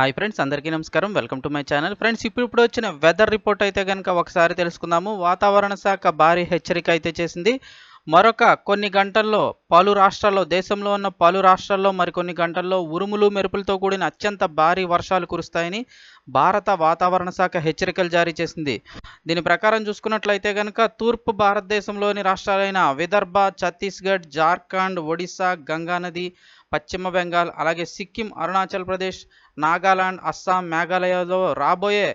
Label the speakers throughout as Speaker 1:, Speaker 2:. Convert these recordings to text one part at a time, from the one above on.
Speaker 1: Hi friends అందరికీ నమస్కారం. Welcome to my channel. Friends ఇప్పుడు ఇప్పుడు వచ్చిన వెదర్ రిపోర్ట్ అయితే కనుక ఒకసారి తెలుసుకుందాము. వాతావరణ శాఖ భారీ హెచ్చరిక అయితే చేసింది. మరొక కొన్ని గంటల్లో పలు రాష్ట్రాల్లో దేశంలో ఉన్న పలు రాష్ట్రాల్లో మరికొన్ని గంటల్లో ఉరుములు మెరుపులతో కూడిన అత్యంత భారీ వర్షాలు కురుస్తాయని భారత వాతావరణ శాఖ హెచ్చరికలు జారీ చేసింది. దీని ప్రకారం చూసుకున్నట్లయితే కనుక తూర్పు భారతదేశంలోని రాష్ట్రాలైన విదర్భ ఛత్తీస్గఢ్ జార్ఖండ్ ఒడిశా గంగానది పశ్చిమ బెంగాల్ అలాగే సిక్కిం అరుణాచల్ ప్రదేశ్ నాగాలాండ్ అస్సాం మేఘాలయలో రాబోయే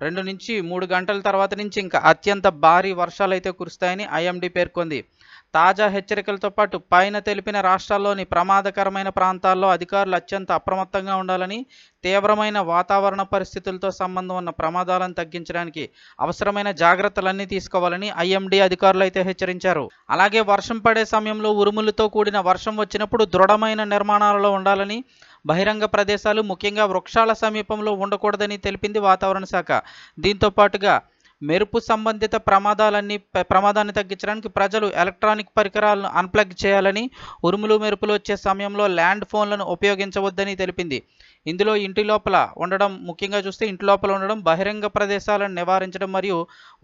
Speaker 1: రెండు నుంచి మూడు గంటల తర్వాత నుంచి ఇంకా అత్యంత భారీ వర్షాలు అయితే కురుస్తాయని ఐఎండీ పేర్కొంది. తాజా హెచ్చరికలతో పాటు పైన తెలిపిన రాష్ట్రాల్లోని ప్రమాదకరమైన ప్రాంతాల్లో అధికారులు అత్యంత అప్రమత్తంగా ఉండాలని తీవ్రమైన వాతావరణ పరిస్థితులతో సంబంధం ఉన్న ప్రమాదాలను తగ్గించడానికి అవసరమైన జాగ్రత్తలన్నీ తీసుకోవాలని ఐఎండీ అధికారులు అయితే హెచ్చరించారు. అలాగే వర్షం పడే సమయంలో ఉరుములతో కూడిన వర్షం వచ్చినప్పుడు దృఢమైన నిర్మాణాలలో ఉండాలని బహిరంగ ప్రదేశాలు ముఖ్యంగా వృక్షాల సమీపంలో ఉండకూడదని తెలిపింది వాతావరణ శాఖ. దీంతో పాటుగా మెరుపు సంబంధిత ప్రమాదాలన్నీ ప్రమాదాన్ని తగ్గించడానికి ప్రజలు ఎలక్ట్రానిక్ పరికరాలను అన్ప్లగ్ చేయాలని ఉరుములు మెరుపులు వచ్చే సమయంలో ల్యాండ్ ఫోన్లను ఉపయోగించవద్దని తెలిపింది. ఇందులో ఇంటి లోపల ఉండడం ముఖ్యంగా చూస్తే ఇంటి లోపల ఉండడం బహిరంగ ప్రదేశాలను నివారించడం మరియు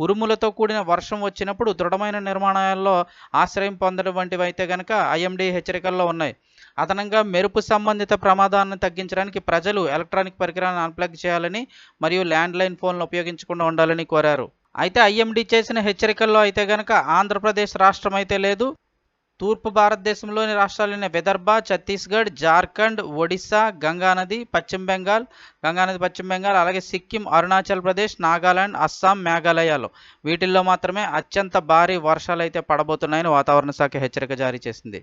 Speaker 1: ఉరుములతో కూడిన వర్షం వచ్చినప్పుడు దృఢమైన నిర్మాణాల్లో ఆశ్రయం పొందడం వంటివి అయితే కనుక ఐఎండీ హెచ్చరికల్లో ఉన్నాయి. అదనంగా మెరుపు సంబంధిత ప్రమాదాలను తగ్గించడానికి ప్రజలు ఎలక్ట్రానిక్ పరికరాలను అన్ప్లగ్ చేయాలని మరియు ల్యాండ్లైన్ ఫోన్లు ఉపయోగించకుండా ఉండాలని కోరారు. అయితే ఐఎండీ చేసిన హెచ్చరికల్లో అయితే గనక ఆంధ్రప్రదేశ్ రాష్ట్రం అయితే లేదు. తూర్పు భారతదేశంలోని రాష్ట్రాలైన విదర్భ ఛత్తీస్గఢ్ జార్ఖండ్ ఒడిశా గంగానది పశ్చిమ బెంగాల్ గంగానది పశ్చిమ బెంగాల్ అలాగే సిక్కిం అరుణాచల్ ప్రదేశ్ నాగాలాండ్ అస్సాం మేఘాలయాలు. వీటిల్లో మాత్రమే అత్యంత భారీ వర్షాలు అయితే పడబోతున్నాయని వాతావరణ శాఖ హెచ్చరిక జారీ చేసింది.